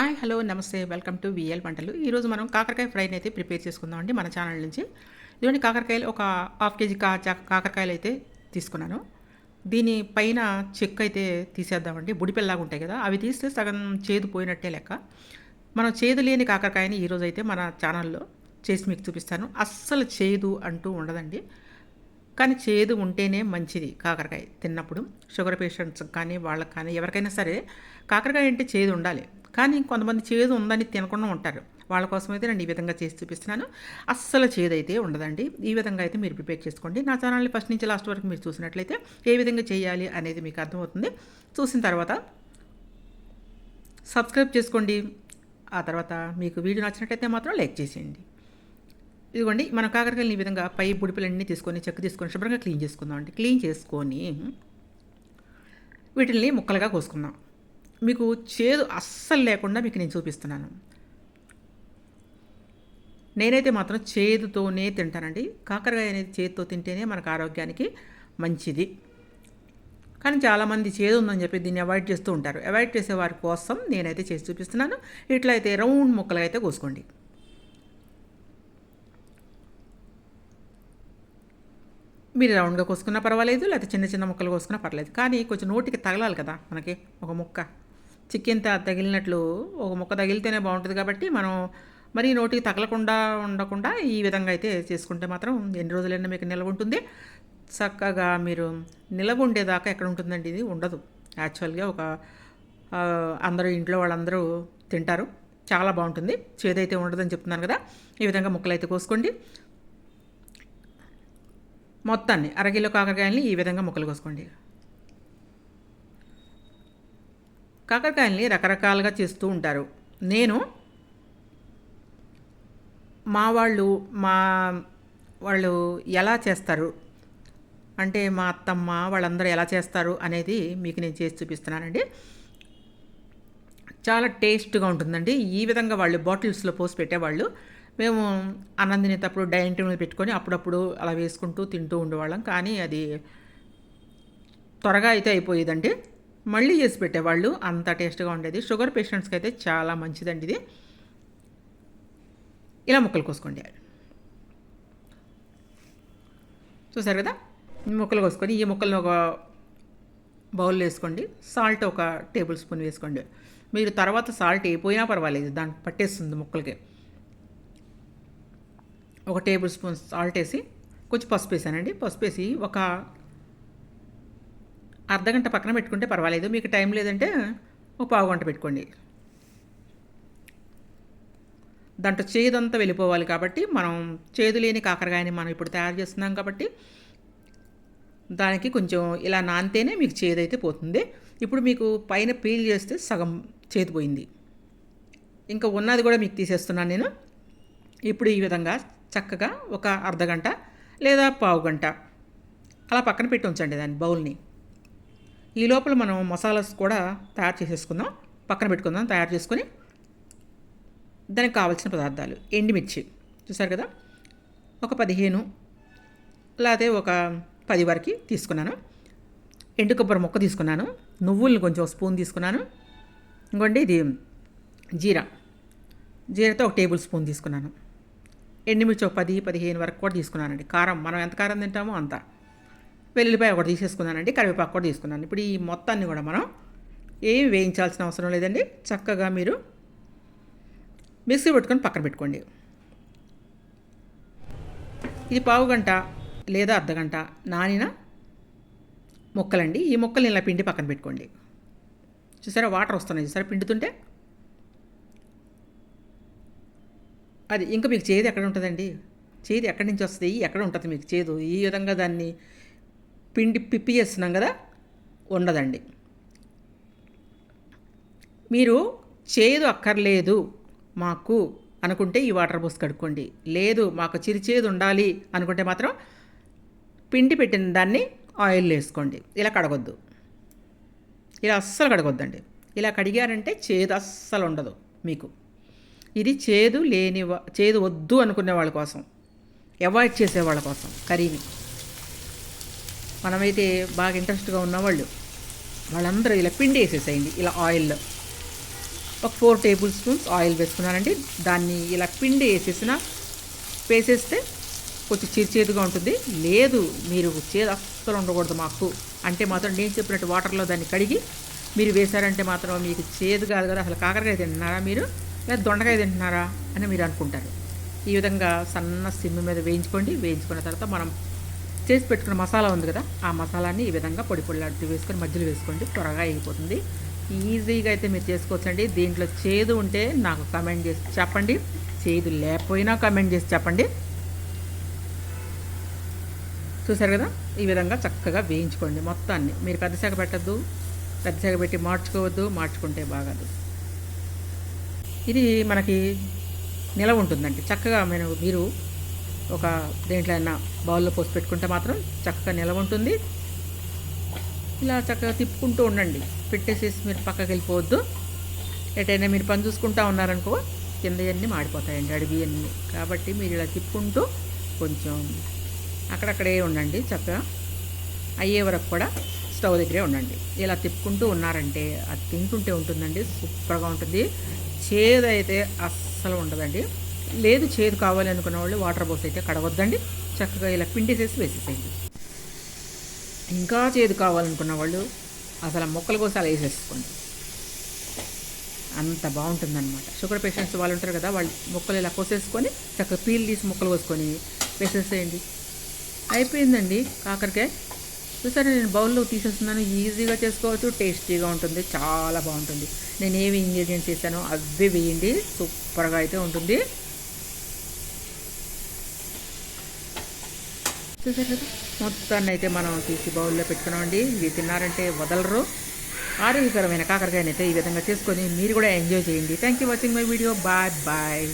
Hi hello నమస్తే welcome to VL వంటలు. ఈరోజు మనం కాకరకాయ ఫ్రైని అయితే ప్రిపేర్ చేసుకుందాం అండి మన ఛానల్ నుంచి. ఇదిగోండి కాకరకాయలు ఒక హాఫ్ కేజీ కా చా- కాకరకాయలు అయితే తీసుకున్నాను. దీని పైన చెక్ అయితే తీసేద్దామండి. బుడిపెల్లాగా ఉంటాయి కదా అవి తీస్తే సగం చేదు పోయినట్టే లెక్క. మనం చేదు లేని కాకరకాయని ఈరోజు అయితే మన ఛానల్లో చేసి మీకు చూపిస్తాను. అస్సలు చేదు అంటూ ఉండదండి. కానీ చేదు ఉంటేనే మంచిది కాకరకాయ తిన్నప్పుడు. షుగర్ పేషెంట్స్ కానీ వాళ్ళకి కానీ ఎవరికైనా సరే కాకరకాయ అంటే చేదు ఉండాలి. కానీ కొంతమంది చేదు ఉందని తినకుండా ఉంటారు. వాళ్ళ కోసం అయితే నేను ఈ విధంగా చేసి చూపిస్తున్నాను. అస్సలు చేదు అయితే ఉండదండి. ఈ విధంగా అయితే మీరు ప్రిపేర్ చేసుకోండి. నా ఛానల్ని ఫస్ట్ నుంచి లాస్ట్ వరకు మీరు చూసినట్లయితే ఏ విధంగా చేయాలి అనేది మీకు అర్థమవుతుంది. చూసిన తర్వాత సబ్స్క్రైబ్ చేసుకోండి. ఆ తర్వాత మీకు వీడియో నచ్చినట్లయితే మాత్రం లైక్ చేసేయండి. ఇదిగోండి మన కాకరకాయలు ఈ విధంగా పై బుడిపిలన్నీ తీసుకొని చెక్కు తీసుకొని శుభ్రంగా క్లీన్ చేసుకుందాం అండి. క్లీన్ చేసుకొని వీటిని ముక్కలుగా కోసుకుందాం. మీకు చేదు అస్సలు లేకుండా మీకు నేను చూపిస్తున్నాను. నేనైతే మాత్రం చేదుతోనే తింటానండి. కాకరకాయ అనేది చేతితో తింటేనే మనకు ఆరోగ్యానికి మంచిది. కానీ చాలామంది చేదు ఉందని చెప్పి దీన్ని అవాయిడ్ చేస్తూ ఉంటారు. అవాయిడ్ చేసే వారి కోసం నేనైతే చేసి చూపిస్తున్నాను. ఇట్లా అయితే రౌండ్ ముక్కలు అయితే కోసుకోండి. మీరు రౌండ్గా కోసుకున్నా పర్వాలేదు లేకపోతే చిన్న చిన్న ముక్కలు కోసుకున్నా పర్లేదు. కానీ కొంచెం నోటికి తగలాలి కదా మనకి ఒక ముక్క. చికెన్ తగిలినట్లు ఒక ముక్క తగిలితేనే బాగుంటుంది కాబట్టి మనం మరి నోటికి తగలకుండా ఉండకుండా ఈ విధంగా అయితే చేసుకుంటే మాత్రం ఎన్ని రోజులైనా మీకు నిల్వ ఉంటుంది. చక్కగా మీరు నిల్వ ఉండేదాకా ఎక్కడ ఉంటుందండి ఇది? ఉండదు. యాక్చువల్గా ఒక అందరూ ఇంట్లో వాళ్ళందరూ తింటారు. చాలా బాగుంటుంది. చేదైతే ఉండదని చెప్తున్నాను కదా. ఈ విధంగా ముక్కలు అయితే కోసుకోండి. మొత్తాన్ని అరకిలో కాకరకాయలని ఈ విధంగా ముక్కలు కోసుకోండి. కాకరకాయల్ని రకరకాలుగా చేస్తూ ఉంటారు. నేను మా వాళ్ళు మా వాళ్ళు ఎలా చేస్తారు? అంటే మా అత్తమ్మ వాళ్ళందరూ ఎలా చేస్తారు అనేది మీకు నేను చేసి చూపిస్తున్నానండి. చాలా టేస్ట్గా ఉంటుందండి. ఈ విధంగా వాళ్ళు బాటిల్స్లో పోసి పెట్టేవాళ్ళు. మేము అన్నం తినేటప్పుడు డైనింగ్ టేబుల్ పెట్టుకొని అప్పుడప్పుడు అలా వేసుకుంటూ తింటూ ఉండేవాళ్ళం. కానీ అది త్వరగా అయితే అయిపోయేదండి. మళ్ళీ చేసి పెట్టేవాళ్ళు అంత టేస్ట్గా ఉండేది. షుగర్ పేషెంట్స్కి అయితే చాలా మంచిదండి ఇది. ఇలా ముక్కలు కోసుకోండి. చూసారు కదా? ముక్కలు కోసుకొని ఈ ముక్కలను ఒక బౌల్ వేసుకోండి. సాల్ట్ ఒక టేబుల్ స్పూన్ వేసుకోండి. మీరు తర్వాత సాల్ట్ అయిపోయినా పర్వాలేదు దానికి పట్టేస్తుంది ముక్కలకి. ఒక టేబుల్ స్పూన్ సాల్ట్ వేసి కొంచెం పసుపు వేసానండి. పసుపు వేసి ఒక అర్ధగంట పక్కన పెట్టుకుంటే పర్వాలేదు. మీకు టైం లేదంటే ఒక పావు గంట పెట్టుకోండి. దాంట్లో చేదంతా వెళ్ళిపోవాలి కాబట్టి మనం చేదు లేని కాకరకాయని మనం ఇప్పుడు తయారు చేస్తున్నాం కాబట్టి దానికి కొంచెం ఇలా నానితేనే మీకు చేదైతే పోతుంది. ఇప్పుడు మీకు పైన పీల్ చేస్తే సగం చేదు పోయింది. ఇంకా ఉన్నది కూడా మీకు తీసేస్తున్నాను నేను. ఇప్పుడు ఈ విధంగా చక్కగా ఒక అర్ధగంట లేదా పావు గంట అలా పక్కన పెట్టి ఉంచండి దాన్ని బౌల్ని. ఈ లోపల మనం మసాలాస్ కూడా తయారు చేసేసుకుందాం. పక్కన పెట్టుకుందాం తయారు చేసుకొని దానికి కావాల్సిన పదార్థాలు ఎండుమిర్చి. చూసారు కదా? ఒక పదిహేను లేకపోతే ఒక పది వరకు తీసుకున్నాను. ఎండు కొబ్బరి మొక్క తీసుకున్నాను. నువ్వుల్ని కొంచెం స్పూన్ తీసుకున్నాను. ఇంకోండి ఇది జీరా. జీరాతో ఒక టేబుల్ స్పూన్ తీసుకున్నాను. ఎండుమిర్చి ఒక పది పదిహేను వరకు కూడా తీసుకున్నానండి. కారం మనం ఎంత కారం తింటామో అంత. వెల్లుల్లిపాయ ఒకటి తీసేసుకున్నానండి కరివేపాకు కూడా తీసుకున్నాను. ఇప్పుడు ఈ మొత్తాన్ని కూడా మనం ఏమి వేయించాల్సిన అవసరం లేదండి. చక్కగా మీరు మిక్సీ పెట్టుకొని పక్కన పెట్టుకోండి. ఇది పావు గంట లేదా అర్ధగంట నానిన ముక్కలండి. ఈ ముక్కలు ఇలా పిండి పక్కన పెట్టుకోండి. చూసారా వాటర్ వస్తున్నాయి చూసారా పిండుతుంటే? అది ఇంకా మీకు చేదు ఎక్కడ ఉంటుందండి? చేదు ఎక్కడి నుంచి వస్తుంది? ఎక్కడ ఉంటుంది మీకు చేదు? ఈ విధంగా దాన్ని పిండి పిప్పి చేస్తున్నాం కదా ఉండదండి మీరు చేదు అక్కర్లేదు మాకు అనుకుంటే ఈ వాటర్ పోసి కడుక్కోండి. లేదు మాకు చిరిచేదు ఉండాలి అనుకుంటే మాత్రం పిండి పెట్టిన దాన్ని ఆయిల్ వేసుకోండి. ఇలా కడగొద్దు. ఇలా అస్సలు కడగొద్దండి. ఇలా కడిగారంటే చేదు అస్సలు ఉండదు మీకు. ఇది చేదు లేని చేదు వద్దు అనుకునే వాళ్ళ కోసం. అవాయిడ్ చేసే వాళ్ళ కోసం. కర్రీని. మనమైతే బాగా ఇంట్రెస్ట్గా ఉన్నవాళ్ళు వాళ్ళందరూ ఇలా పిండి వేసేసేయండి. ఇలా ఆయిల్లో ఒక ఫోర్ టేబుల్ స్పూన్స్ ఆయిల్ వేసుకున్నానండి. దాన్ని ఇలా పిండి వేసేసిన వేసేస్తే కొంచెం చేదుగా ఉంటుంది. లేదు మీరు చేదు అస్సలు ఉండకూడదు మాకు. అంటే మాత్రం నేను చెప్పినట్టు వాటర్లో దాన్ని కడిగి మీరు వేశారంటే మాత్రం మీకు చేదు కాదు కదా. అసలు కాకరకాయ తింటున్నారా మీరు? లేదా దొండకాయ తింటున్నారా? అని మీరు అనుకుంటారు. ఈ విధంగా సన్న సిమ్ మీద వేయించుకోండి. వేయించుకున్న తర్వాత మనం చేసి పెట్టుకున్న మసాలా ఉంది కదా ఆ మసాలాని ఈ విధంగా పొడి పొడిలాడుతూ వేసుకొని మధ్యలో వేసుకోండి. త్వరగా అయిపోతుంది. ఈజీగా అయితే మీరు చేసుకోవచ్చండి. దీంట్లో చేదు ఉంటే నాకు కమెంట్ చేసి చెప్పండి. చేదు లేకపోయినా కమెంట్ చేసి చెప్పండి. చూసారు కదా? ఈ విధంగా చక్కగా వేయించుకోండి మొత్తాన్ని. మీరు పెద్ద శాఖ పెట్టద్దు పెద్దశాఖ పెట్టి మార్చుకోవద్దు మార్చుకుంటే బాగదు. ఇది మనకి నిలవ ఉంటుందండి. చక్కగా మీరు మీరు ఒక దేంట్లో అయినా బౌల్లో పోసి పెట్టుకుంటే మాత్రం చక్కగా నిలవ ఉంటుంది. ఇలా చక్కగా తిప్పుకుంటూ ఉండండి. పెట్టేసేసి మీరు పక్కకి వెళ్ళిపోవద్దు. ఎటైనా మీరు పని చూసుకుంటా ఉన్నారనుకో కింద అన్నీ మాడిపోతాయండి అడవి అన్నీ కాబట్టి మీరు ఇలా తిప్పుకుంటూ కొంచెం అక్కడక్కడే ఉండండి చక్కగా. అయ్యే వరకు కూడా స్టవ్ దగ్గరే ఉండండి. ఇలా తిప్పుకుంటూ ఉన్నారంటే అది తింటుంటే ఉంటుందండి. సూపర్గా ఉంటుంది. చేదైతే అస్సలు ఉండదండి. లేదు చేదు కావాలి అనుకున్న వాళ్ళు వాటర్ బోస్ అయితే కడవద్దండి చక్కగా ఇలా పిండేసేసి వేసేసేయండి. ఇంకా చేదు కావాలనుకున్న వాళ్ళు అసలు మొక్కల కోసం అలా వేసేసుకోండి. అంత బాగుంటుందన్నమాట. షుగర్ పేషెంట్స్ వాళ్ళు ఉంటారు కదా వాళ్ళు మొక్కలు ఇలా కోసేసుకొని చక్కగా పీల్ తీసి మొక్కలు కోసుకొని వేసేసేయండి. అయిపోయిందండి కాకరకాయ. చూసారా నేను బౌల్లో తీసేస్తున్నాను. ఈజీగా చేసుకోవచ్చు టేస్టీగా ఉంటుంది చాలా బాగుంటుంది. నేను ఏవి ఇంగ్రీడియంట్స్ వేసానో అవే వేయండి. సూపర్గా అయితే ఉంటుంది. చూసారు కదా మొత్తాన్ని అయితే మనం తీసి బౌల్లో పెట్టుకున్నామండి. ఇవి తిన్నారంటే వదలరు. ఆరోగ్యకరమైన కాకరకాయనైతే ఈ విధంగా చేసుకొని మీరు కూడా ఎంజాయ్ చేయండి. Thank you watching my video bye bye